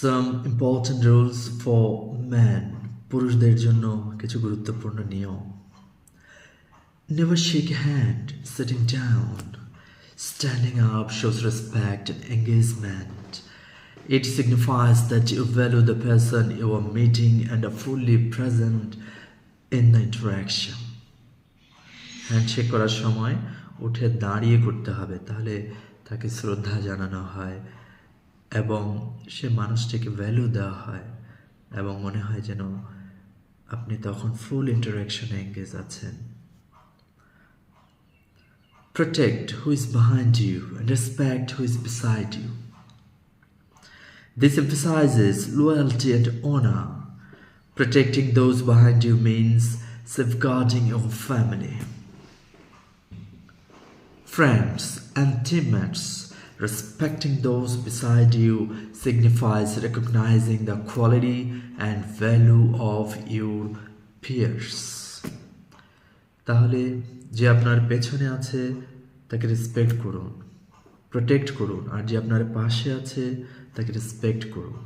Some important rules for man পুরুষদের জন্য কিছু গুরুত্বপূর্ণ নিয়ম never shake hand sitting down standing up shows respect and engagement. It signifies that you value the person you are meeting and are fully present in the interaction. Handshake করার সময় উঠে দাঁড়িয়ে করতে হবে তাহলে তাকে শ্রদ্ধা জানানো হয় এবং সে মানুষটিকে ভ্যালু দেওয়া হয় এবং মনে হয় যেন আপনি তখন ফুল ইন্টারাকশনে এঙ্গেজ আছেন Protect who is behind you and respect who is beside you. This emphasizes loyalty and honor. Protecting those behind you means safeguarding your family. Friends and teammates, Respecting those beside you signifies recognizing the quality and value of your peers. তাহলে যে আপনার পেছনে আছে, তাকে respect করুন protect করুন, আর যে আপনার পাশে আছে, তাকে রেসপেক্ট করুন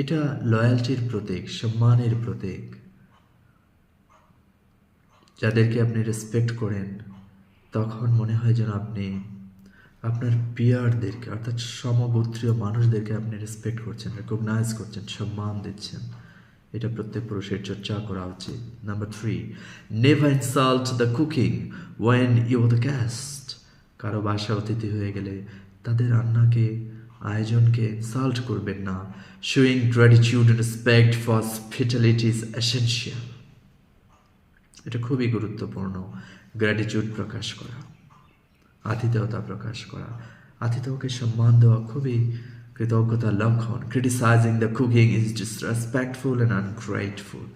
এটা লয়্যালটির প্রতীক, সম্মানের প্রতীক যাদেরকে আপনি রেসপেক্ট করেন, তখন মনে হয় যেন আপনি আপনার পিয়ারদেরকে, অর্থাৎ সমগোত্রীয় মানুষদেরকে আপনি রেসপেক্ট করছেন রেকগনাইজ করছেন, সম্মান দিচ্ছেন। এটা প্রত্যেক পুরুষের চর্চা করা উচিত। Number three never insult the cooking when you the guest কারও বাসা অতিথি হয়ে গেলে তাদের রান্নাকে, আয়োজনকে ইনসাল্ট করবেন না। Showing gratitude and respect for hospitality is essential এটা খুবই গুরুত্বপূর্ণ। গ্র্যাটিটিউড প্রকাশ করা। আতিথেয়তা প্রকাশ করা। আতিথেয়কে সম্মান দেওয়া খুবই কৃতজ্ঞতার লক্ষণ। Criticising the cooking is disrespectful and ungrateful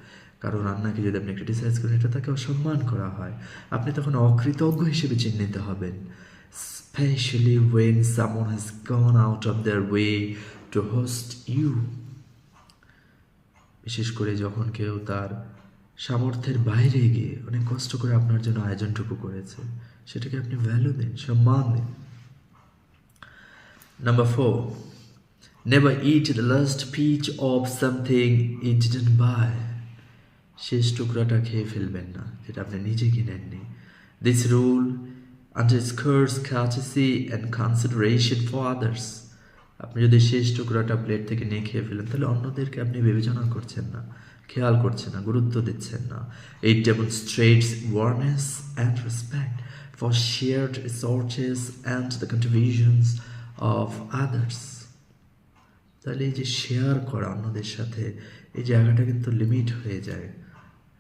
কারণ রান্নাকে যদি আপনি ক্রিটিসাইজ করেন, এটা তাকে অসম্মান করা হয়। আপনি তখন অকৃতজ্ঞ হিসেবে চিহ্নিত হবেন। Specially when someone has gone out of their way to host you বিশেষ করে যখন কেউ তার সামর্থ্যের বাইরে গিয়ে অনেক কষ্ট করে আপনার জন্য আয়োজনটুকু করেছে। সেটাকে আপনি ভ্যালু দিন, সম্মান দিন। Number four never eat the last piece of something it didn't buy শেষ টুকরাটা খেয়ে ফেলবেন না, যেটা আপনি নিজে কিনেননি। This rule underscores courtesy and consideration for others আপনি যদি শেষ টুকরাটা প্লেট থেকে নিয়ে খেয়ে ফেলেন, তাহলে অন্যদেরকে আপনি বিবেচনা করছেন না, খেয়াল করছেন না, গুরুত্ব দিচ্ছেন না। It demonstrates awareness and respect for shared resources and the contributions of others তাহলে এই যে শেয়ার করা অন্যদের সাথে, এই জায়গাটা কিন্তু লিমিট হয়ে যায়।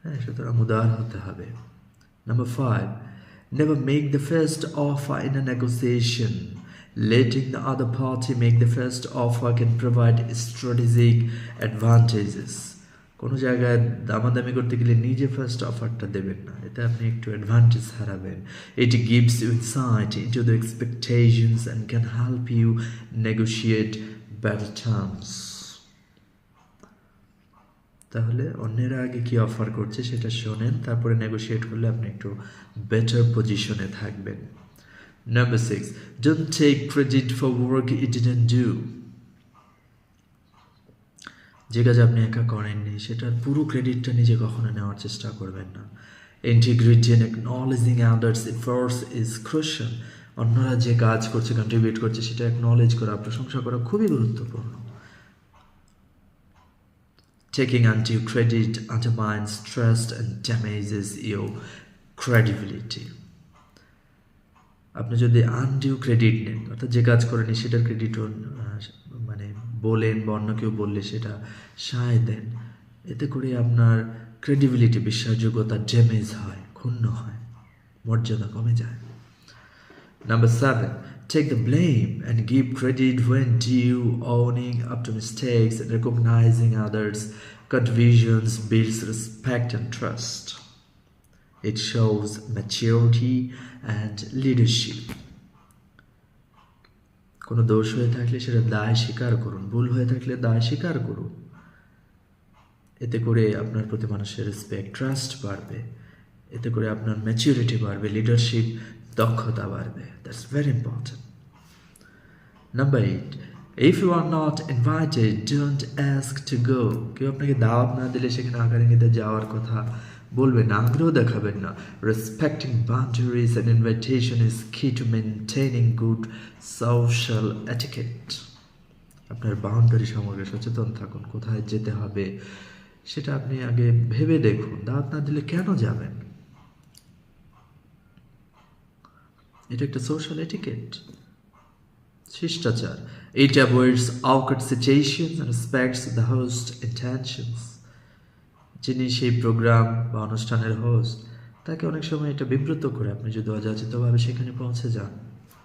হ্যাঁ সুতরাং উদার হতে হবে। Number five never make the first offer in a negotiation letting the other party make the first offer can provide strategic advantages. কোনো জায়গায় দামাদামি করতে গেলে নিজে ফার্স্ট অফারটা দেবেন না। এতে আপনি একটু অ্যাডভান্টেজ হারাবেন। It gives you insight into the expectations and can help you negotiate better terms তাহলে অন্যেরা আগে কি অফার করছে সেটা শোনেন, তারপরে নেগোশিয়েট করলে আপনি একটু বেটার পজিশনে থাকবেন। Number six, don't take credit for work you didn't do. যে কাজ আপনি একা করেননি সেটার পুরো ক্রেডিটটা নিজে কখনো নেওয়ার চেষ্টা করবেন না integrity and acknowledging others efforts is crucial অন্যরা যে কাজ করছে কন্ট্রিবিউট করছে সেটা অ্যাকনলেজ করা প্রশংসা করা খুবই গুরুত্বপূর্ণ Taking undue credit undermines trust and damages your credibility. আপনি যদি আনডিউ ক্রেডিট নেন, অর্থাৎ যে কাজ করেনি সেটার ক্রেডিট মানে বলেন বা অন্য কেউ বললে সেটা সায় দেন, এতে করে আপনার ক্রেডিবিলিটি বিশ্বাসযোগ্যতা ড্যামেজ হয়, ক্ষুণ্ণ হয়, মর্যাদা কমে যায় number seven take the blame and give credit when due up to mistakes and recognizing others' contributions builds respect and trust. It shows maturity and leadership. কোনো দোষ হয়ে থাকলে সেটা দায় স্বীকার করুন, ভুল হয়ে থাকলে দায় স্বীকার করুন। এতে করে আপনার প্রতি মানুষের রেসপেক্ট ট্রাস্ট বাড়বে। এতে করে আপনার ম্যাচিউরিটি বাড়বে লিডারশিপ দক্ষতা বাড়বে। That's very important number eight if you are not invited don't ask to go কেউ আপনাকে দাওয়াত না দিলে সেখানে আকারেঙ্গিতে যাওয়ার কথা বলবেন, আগ্রহ দেখাবেন না। Respecting boundaries and invitation is key to maintaining good social etiquette আপনার বাউন্ডারি সম্পর্কে সচেতন থাকুন, কোথায় যেতে হবে সেটা আপনি আগে ভেবে দেখুন, দাওয়াত না দিলে কেন যাবেন? এটা একটা সোশ্যাল এটিকেট শিষ্টাচার। It avoids awkward and respects the host intentions. যিনি সেই প্রোগ্রাম বা অনুষ্ঠানের হোস্ট তাকে অনেক সময় এটা বিব্রত করে। আপনি যদি অযাচিতভাবে সেখানে পৌঁছে যান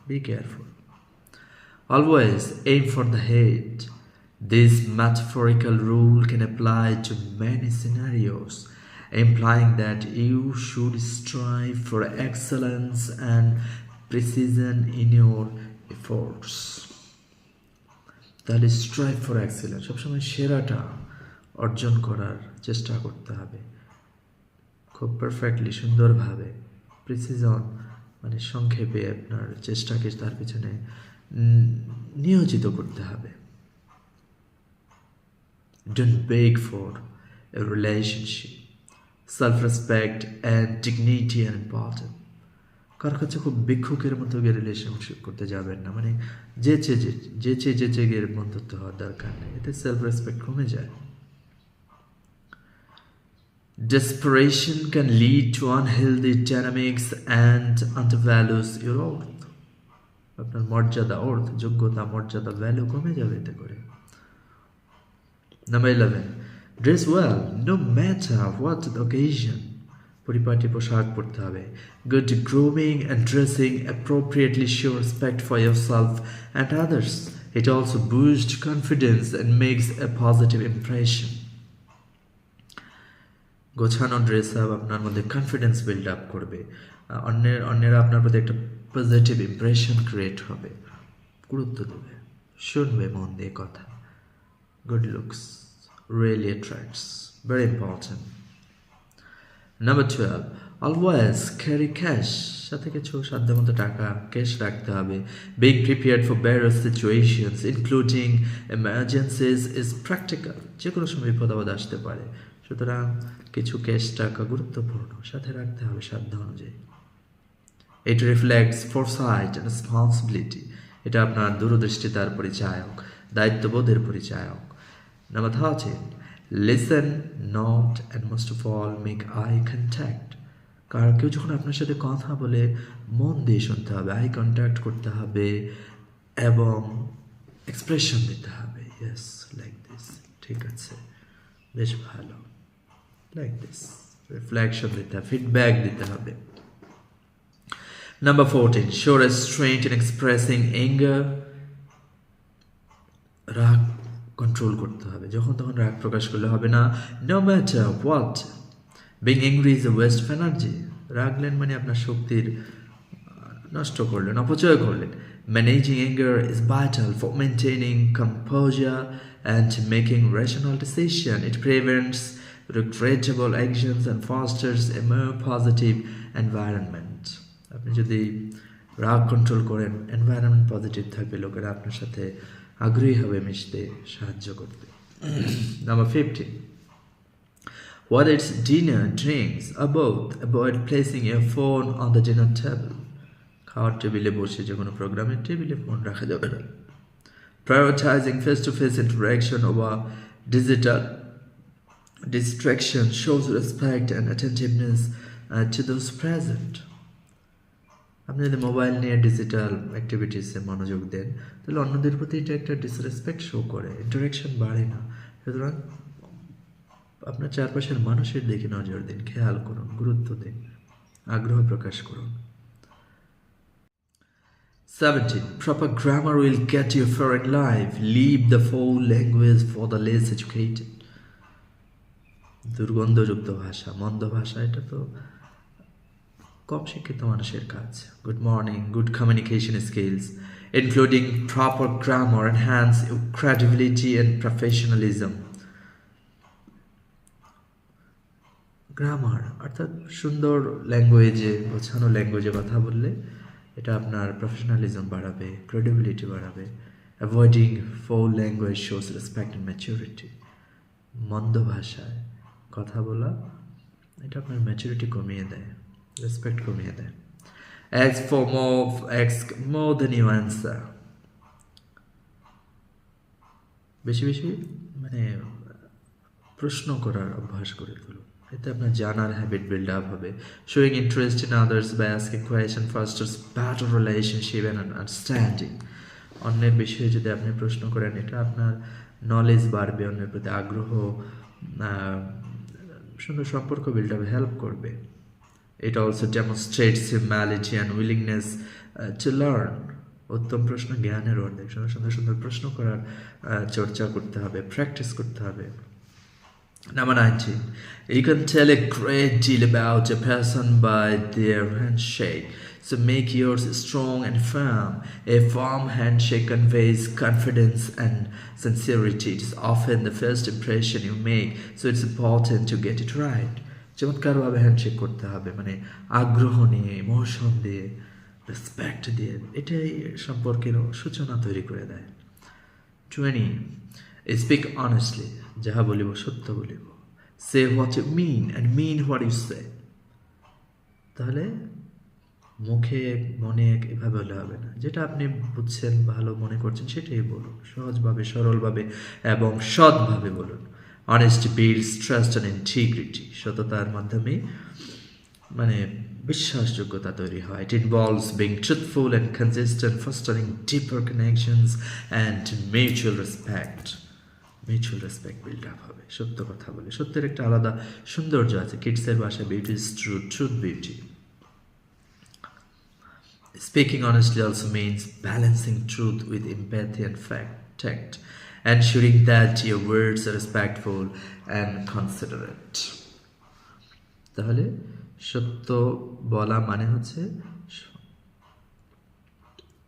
be careful always aim for the head this metaphorical rule can apply to many scenarios implying that you should strive for excellence and precision in your efforts. তাহলে স্ট্রাইভ ফর এক্সেলেন্স সবসময় সেরাটা অর্জন করার চেষ্টা করতে হবে। খুব পারফেক্টলি সুন্দরভাবে প্রিসিজন মানে সংক্ষেপে আপনার চেষ্টাকে তার পিছনে নিয়োজিত করতে হবে। Don't beg for a relationship. Self respect and dignity and important. কার কাছে খুব ভিক্ষুকের মতো গিয়ে রিলেশনশিপ করতে যাবেন না। মানে যে চেয়ে যে চেয়ে যে চেয়ে গিয়ে বন্ধুত্ব হওয়ার দরকার নেই। এতে সেলফ রেসপেক্ট কমে যায়। Desperation can lead to unhealthy dynamics and undervalues your worth. আপনার মর্যাদা অর্থ যোগ্যতা মর্যাদা ভ্যালু কমে যাবে এতে করে Number 11. Dress well, no matter what the occasion. পরিপাটি পোশাক পরতে হবে good grooming and dressing appropriately show respect for yourself and others it also boost confidence and makes a positive impression গোছানো ড্রেস আপ আপনার মধ্যে কনফিডেন্স বিল্ড আপ করবে। অন্যের, অন্যেরা আপনার প্রতি একটা পজিটিভ ইম্প্রেশন ক্রিয়েট হবে। গুরুত্ব দেবে। শুনবে মন দিয়ে কথা। Good looks really attracts very important number twelve always carry cash সাথে কিছু সাধ্য মতো টাকা ক্যাশ রাখতে হবে। Be prepared for rare situations including emergencies is practical যে কোনো সময় বিপদ আসতে পারে। সুতরাং কিছু ক্যাশ টাকা গুরুত্বপূর্ণ সাথে রাখতে হবে সাধ্য অনুযায়ী It reflects foresight and responsibility. এটা আপনার দূরদৃষ্টিতার পরিচায়ক দায়িত্ববোধের পরিচায়ক Number 13. Listen, not and most of all make eye contact. কারণ কেউ যখন আপনার সাথে কথা বলে মন দিয়ে শুনতে হবে আই কন্ট্যাক্ট করতে হবে এবং এক্সপ্রেশন দিতে হবে ইয়েস লাইক দিস ঠিক আছে বেশ ভালো লাইক দিস রিফ্লেকশন দিতে হবে ফিডব্যাক দিতে হবে Number 14. Show restraint in expressing anger. রাগ কন্ট্রোল করতে হবে। যখন তখন রাগ প্রকাশ করলে হবে না। No matter what being angry is a waste of energy রাগলেন মানে আপনার শক্তির নষ্ট করলেন, অপচয় করলেন। Managing anger is vital for maintaining composure and making rational decision it prevents regrettable actions and fosters a more positive environment আপনি যদি রাগ কন্ট্রোল করেন এনভায়রনমেন্ট পজিটিভ থাকবে, লোকেরা আপনার সাথে আগ্রহী হবে, মিশতে সাহায্য করতে number fifteen what it's dinner drinks about avoid placing a phone on the dinner table খাওয়ার টেবিলে বসে যে কোনো প্রোগ্রামের টেবিলে ফোন রাখা যাবে না। Prioritising face to face interaction over digital distraction shows respect and attentiveness uh, to those present. আপনি যদি মোবাইল নিয়ে ডিজিটাল অ্যাক্টিভিটিসে মনোযোগ দেন তাহলে অন্যদের প্রতি এটা একটা ডিসরেসপেক্ট শো করে ইন্টারাকশন বাড়ে না সুতরাং আপনার চারপাশের মানুষের দিকে নজর দিন খেয়াল করুন গুরুত্ব দিন আগ্রহ প্রকাশ করুন 17. Proper grammar will get you far in life. Leave the foul language for the less educated. দুর্গন্ধযুক্ত ভাষা, মন্দ ভাষা, এটা তো কম শিক্ষিত মানুষের কাজ। Good morning good communication skills including proper grammar enhance credibility and professionalism grammar অর্থাৎ সুন্দর ল্যাঙ্গুয়েজে বোঝানো ল্যাঙ্গুয়েজে কথা বললে এটা আপনার প্রফেশনালিজম বাড়াবে ক্রেডিবিলিটি বাড়াবে avoiding foul language shows respect and maturity মন্দ ভাষায় কথা বলা, এটা আপনার ম্যাচুরিটি কমিয়ে দেয় রেসপেক্ট কমিয়ে দেয়। As for more ex more then you answer বেশি বেশি মানে প্রশ্ন করার অভ্যাস করে তুলুন। এতে আপনার জানার হ্যাবিট বিল্ড আপ হবে। Showing interest in others by asking question fosters better relationship and understanding অন্যের বিষয়ে যদি আপনি প্রশ্ন করেন, এটা আপনার নলেজ বাড়বে, অন্যের প্রতি আগ্রহ সঙ্গে সম্পর্ক বিল্ড আপে হেল্প করবে it also demonstrates humility and willingness to learn উত্তম প্রশ্ন, জ্ঞানের অর্ধেক। সুন্দর সুন্দর সুন্দর প্রশ্ন করার uh, চর্চা করতে হবে প্র্যাকটিস করতে হবে। Number nineteen you can tell a great deal about a person by their hand shake So make yours strong and firm. A firm handshake conveys confidence and sincerity. It is often the first impression you make, so it's important to get it right. চমৎকারভাবে handshake করতে হবে মানে আগ্রহ নিয়ে emotion দিয়ে respect দিয়ে এটাই সম্পর্কের সূচনা তৈরি করে দেয় টোয়েন্টি স্পিক অনেস্টলি যাহা বলিব সত্য বলিব সে what you mean and mean what you say তাহলে মুখে, মনে এভাবে হলে হবে না। যেটা আপনি বুঝছেন, ভালো মনে করছেন, সেটাই বলুন। সহজভাবে, সরলভাবে এবং সৎভাবে বলুন। Honesty builds trust and integrity সততার মাধ্যমে মানে বিশ্বাসযোগ্যতা তৈরি হয়। It involves being truthful and consistent fostering deeper connections and mutual respect mutual respect build up হবে। সত্য কথা বলে। সত্যের একটা আলাদা সৌন্দর্য আছে। কিডসের ভাষায় beauty is truth truth beauty Speaking honestly also means balancing truth with empathy and fact, tact, ensuring that your words are respectful and considerate. তাহলে সত্য বলা মানে হচ্ছে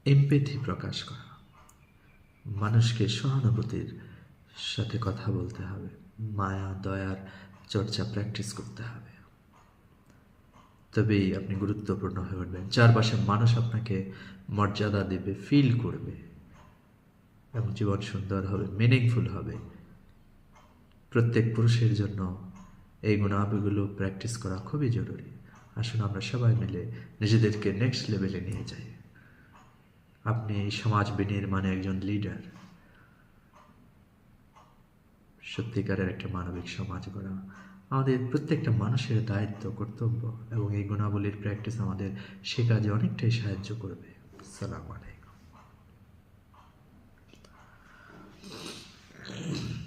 এমপেথি প্রকাশ করা মানুষকে সহানুভূতির সাথে কথা বলতে হবে মায়া দয়ার চর্চা প্র্যাকটিস করতে হবে তবেই আপনি গুরুত্বপূর্ণ হয়ে উঠবেন। চারপাশের মানুষ আপনাকে মর্যাদা দেবে ফিল করবে এবং জীবন সুন্দর হবে মিনিংফুল হবে। প্রত্যেক পুরুষের জন্য এই গুণাবলীগুলো প্র্যাকটিস করা খুবই জরুরি। আসুন আমরা সবাই মিলে নিজেদেরকে নেক্সট লেভেলে নিয়ে যাই। আপনি সমাজ বিনির্মাণে একজন লিডার সত্যিকারের একটা মানবিক সমাজ গড়া। আমাদের প্রত্যেকটা মানুষের দায়িত্ব, কর্তব্য এবং এই গুণাবলীর প্র্যাকটিস আমাদের সে কাজে অনেকটাই সাহায্য করবে। সালাম আলাইকুম।